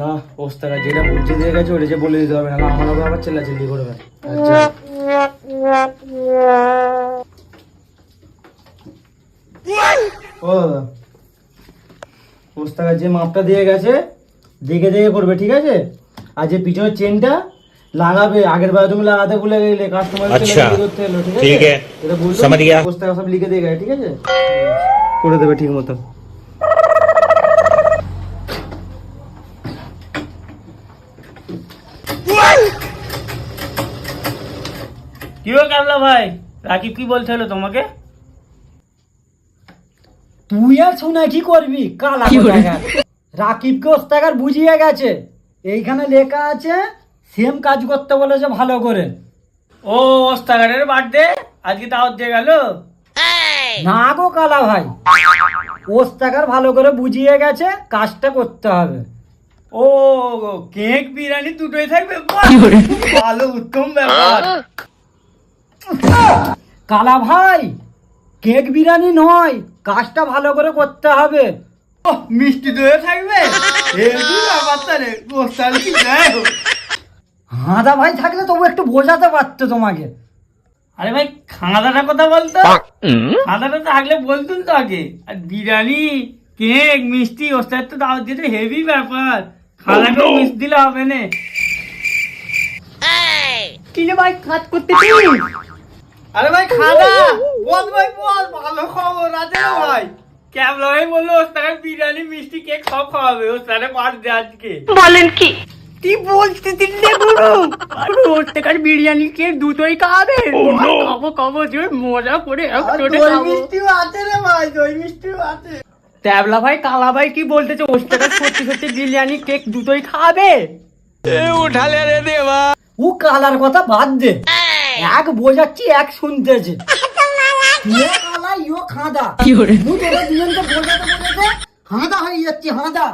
না ওস্তারা যেটা বুঝে দিয়ে গেছে ওটা যে বলে দিতে হবে না আমার ওপর আবার চেল্লাচিল্লি করবে। আচ্ছা। ও ওস্তারা যে মাপটা দিয়ে গেছে দেখে দেখে করবে ঠিক আছে? আর যে পিছনের চেনটা লাগাবে আগের বার তুমি লাগাতে ভুলে গেলে কাস্টমার আচ্ছা। করতে ঠিক আছে? এটা সব লিখে দিয়ে গেছে ঠিক আছে? করে দেবে ঠিক মতো। কি হলো কামলা ভাই? রাকিব কি বলছিল তোমাকে? তুই আর শুনে কি করবি? কালা কোথাকার। রাকিবকে ওস্তাকার বুঝিয়ে গেছে। এইখানে লেখা আছে সেম কাজ করতে বলেছে ভালো করে। ও ওস্তাগারের বার্থডে আজকে দাওয়াত দিয়ে গেল? না গো কালা ভাই। ওস্তাকার ভালো করে বুঝিয়ে গেছে কাজটা করতে হবে। ও কেক বিরিয়ানি দুটোই থাকবে? ভালো উত্তম ব্যাপার। কালা ভাই কেক বিরিয়ানি নয় কাজটা ভালো করে করতে হবে। মিষ্টি দইও থাকবে? দেয় হাঁদা ভাই থাকলে তবু একটু বোঝাতে পারতো তোমাকে। আরে ভাই খাঁদাটা কথা বলতো? খাঁদাটা থাকলে বলতুন তো আগে। আর বিরিয়ানি কেক মিষ্টি ওস্তাদ তো দাওয়াত দিতে হেভি ব্যাপার। খানাকেও মিষ্টি দিলে হবে না। কিনে ভাই কাজ করতে আরে ভাই খাদা বল ভাই বল ভালো খবর আছে রে ভাই। ক্যাবলা ভাই বলল বিরিয়ানি মিষ্টি কেক সব খাওয়াবে ওস্তাদের বার্থডে আজকে। বলেন কি? কি রে গুরু? বিরিয়ানি কে দুটোই খাবে। খাব খাব যে মজা করে দই মিষ্টিও আছে রে ভাই দই মিষ্টিও আছে। ট্যাবলা ভাই কালা ভাই কি বলতেছে? ওস্তাকার সত্যি সত্যি বিরিয়ানি কেক দুটোই খাবে। ও কালার কথা বাদ দে। এক বোঝাচ্ছি এক শুনতেছে। ইয়ে কালা ইও খাঁদা কি হরে দুজনকে বোঝাতে বোঝাতে। হাঁদা হয়ে যাচ্ছি হাঁদা।